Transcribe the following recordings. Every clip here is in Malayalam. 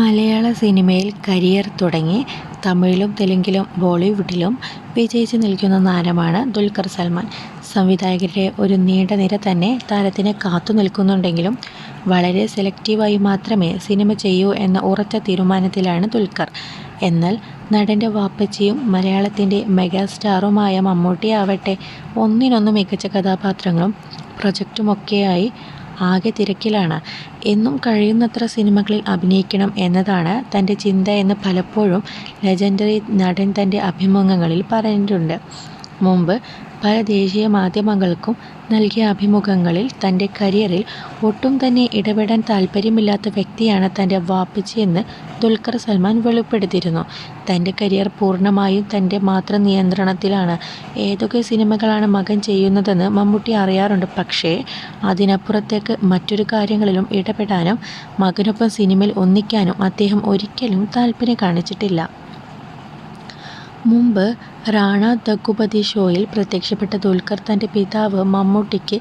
മലയാള സിനിമയിൽ കരിയർ തുടങ്ങി തമിഴിലും തെലുങ്കിലും ബോളിവുഡിലും വിജയിച്ച് നിൽക്കുന്ന താരമാണ് ദുൽഖർ സൽമാൻ. സംവിധായകരുടെ ഒരു നീണ്ട നിര തന്നെ താരത്തിനെ നിൽക്കുന്നുണ്ടെങ്കിലും വളരെ സെലക്റ്റീവായി മാത്രമേ സിനിമ ചെയ്യൂ എന്ന ഉറച്ച തീരുമാനത്തിലാണ് ദുൽഖർ. എന്നാൽ നടന്റെ വാപ്പച്ചിയും മലയാളത്തിന്റെ മെഗാസ്റ്റാറുമായ മമ്മൂട്ടിയാവട്ടെ ഒന്നിനൊന്ന് മികച്ച കഥാപാത്രങ്ങളും പ്രൊജക്റ്റുമൊക്കെയായി ആകെ തിരക്കിലാണ്. എന്നും കഴിയുന്നത്ര സിനിമകളിൽ അഭിനയിക്കണം എന്നതാണ് തന്റെ ചിന്ത എന്ന് പലപ്പോഴും ലെജൻഡറി നടൻ തന്റെ അഭിമുഖങ്ങളിൽ പറഞ്ഞിട്ടുണ്ട്. മുമ്പ് പല ദേശീയ മാധ്യമങ്ങൾക്കും നൽകിയ അഭിമുഖങ്ങളിൽ തന്റെ കരിയറിൽ ഒട്ടും തന്നെ ഇടപെടാൻ താൽപര്യമില്ലാത്ത വ്യക്തിയാണ് തന്റെ വാപ്പച്ചിയെന്ന് ദുൽഖർ സൽമാൻ വെളിപ്പെടുത്തിയിരുന്നു. തന്റെ കരിയർ പൂർണമായും തന്റെ മാത്രം നിയന്ത്രണത്തിലാണ്. ഏതൊക്കെ സിനിമകളാണ് മകൻ ചെയ്യുന്നതെന്ന് മമ്മൂട്ടി അറിയാറുണ്ട്. പക്ഷേ അതിനപ്പുറത്തേക്ക് മറ്റൊരു കാര്യങ്ങളിലും ഇടപെടാനും മകനൊപ്പം സിനിമയിൽ ഒന്നിക്കാനും അദ്ദേഹം ഒരിക്കലും താല്പര്യം കാണിച്ചിട്ടില്ല. മുമ്പ് റാണ ദഗ്ഗുബതി ഷോയിൽ പ്രത്യക്ഷപ്പെട്ട ദുൽഖർ തന്റെ പിതാവ് മമ്മൂട്ടിക്ക്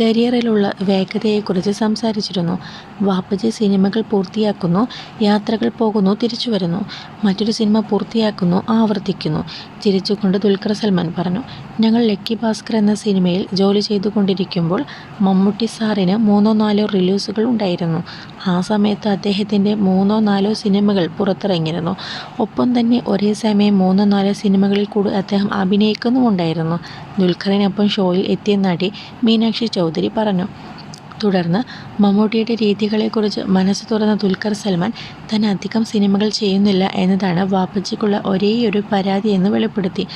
കരിയറിലുള്ള വേഗതയെക്കുറിച്ച് സംസാരിച്ചിരുന്നു. വാപ്പജി സിനിമകൾ പൂർത്തിയാക്കുന്നു, യാത്രകൾ പോകുന്നു, തിരിച്ചുവരുന്നു. മറ്റൊരു സിനിമ പൂർത്തിയാക്കുന്നു, ആവർത്തിക്കുന്നു. ചിരിച്ചുകൊണ്ട് ദുൽഖർ സൽമാൻ പറഞ്ഞു. ഞങ്ങൾ ലക്കി ഭാസ്കർ എന്ന സിനിമയിൽ ജോലി ചെയ്തുകൊണ്ടിരിക്കുമ്പോൾ മമ്മൂട്ടി സാറിന് മൂന്നോ നാലോ റിലീസുകൾ ഉണ്ടായിരുന്നു. ആ സമയത്ത് അദ്ദേഹത്തിന്റെ മൂന്നോ നാലോ സിനിമകൾ പുറത്തിറങ്ങിയിരുന്നു. ഒപ്പം തന്നെ ഒരേ സമയം മൂന്നോ നാലോ സിനിമകളിൽ കൂടി അദ്ദേഹം അഭിനയിക്കുന്നുമുണ്ടായിരുന്നു. ദുൽഖറിനൊപ്പം ഷോയിൽ എത്തിയ നടി മീനാക്ഷി ചൗധരി പറഞ്ഞു. തുടർന്ന് മമ്മൂട്ടിയുടെ രീതികളെക്കുറിച്ച് മനസ്സ് തുറന്ന ദുൽഖർ സൽമാൻ താൻ അധികം സിനിമകൾ ചെയ്യുന്നില്ല എന്നതാണ് വാപ്പച്ചിക്കുള്ള ഒരേയൊരു പരാതി എന്ന് വെളിപ്പെടുത്തി.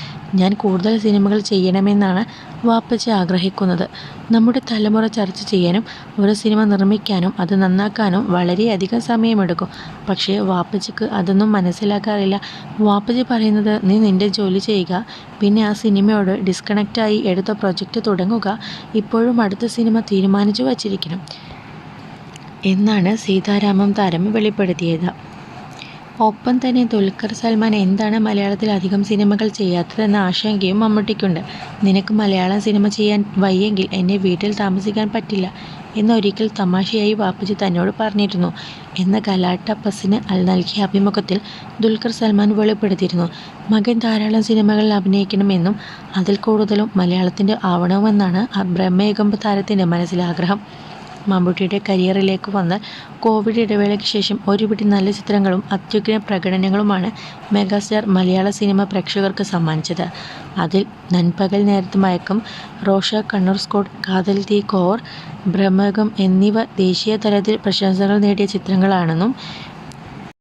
ഞാൻ കൂടുതൽ സിനിമകൾ ചെയ്യണമെന്നാണ് വാപ്പച്ചി ആഗ്രഹിക്കുന്നത്. നമ്മുടെ തലമുറ ചർച്ച ചെയ്യാനും ഒരു സിനിമ നിർമ്മിക്കാനും അത് നന്നാക്കാനും വളരെയധികം സമയമെടുക്കും. പക്ഷേ വാപ്പച്ചിക്ക് അതൊന്നും മനസ്സിലാക്കാറില്ല വാപ്പച്ചി പറയുന്നത് നീ നിന്റെ ജോലി ചെയ്യുക, പിന്നെ ആ സിനിമയോട് ഡിസ്കണക്റ്റായി എടുത്ത പ്രൊജക്റ്റ് തുടങ്ങുക, ഇപ്പോഴും അടുത്ത സിനിമ തീരുമാനിച്ചു വച്ചിരിക്കണം എന്നാണ് സീതാരാമം താരം വെളിപ്പെടുത്തിയത്. ഒപ്പം തന്നെ ദുൽഖർ സൽമാൻ എന്താണ് മലയാളത്തിൽ അധികം സിനിമകൾ ചെയ്യാത്തതെന്ന ആശങ്കയും മമ്മൂട്ടിക്കുണ്ട്. നിനക്ക് മലയാളം സിനിമ ചെയ്യാൻ വയ്യെങ്കിൽ എന്നെ വീട്ടിൽ താമസിക്കാൻ പറ്റില്ല എന്ന് ഒരിക്കൽ തമാശയായി ബാപ്പുജി തന്നോട് പറഞ്ഞിരുന്നു എന്ന് കലാട്ടപ്പസിന് നൽകിയ അഭിമുഖത്തിൽ ദുൽഖർ സൽമാൻ വെളിപ്പെടുത്തിയിരുന്നു. മകൻ ധാരാളം സിനിമകളിൽ അഭിനയിക്കണമെന്നും അതിൽ കൂടുതലും മലയാളത്തിന്റെ ആവണമെന്നാണ് ബ്രഹ്മയുഗം താരത്തിന്റെ മനസ്സിലെ ആഗ്രഹം. മമ്മൂട്ടിയുടെ കരിയറിലേക്ക് വന്ന് കോവിഡ് ഇടവേളയ്ക്ക് ശേഷം ഒരുപിടി നല്ല ചിത്രങ്ങളും അത്യുഗ്ര പ്രകടനങ്ങളുമാണ് മെഗാസ്റ്റാർ മലയാള സിനിമ പ്രേക്ഷകർക്ക് സമ്മാനിച്ചത്. അതിൽ നൻപകൽ നേരത്ത് മയക്കം, റോഷ കണ്ണൂർ സ്കോട്ട് കാതൽ തീ കോർ, ബ്രഹ്മകം എന്നിവ ദേശീയ തലത്തിൽ പ്രശംസകൾ നേടിയ ചിത്രങ്ങളാണെന്നും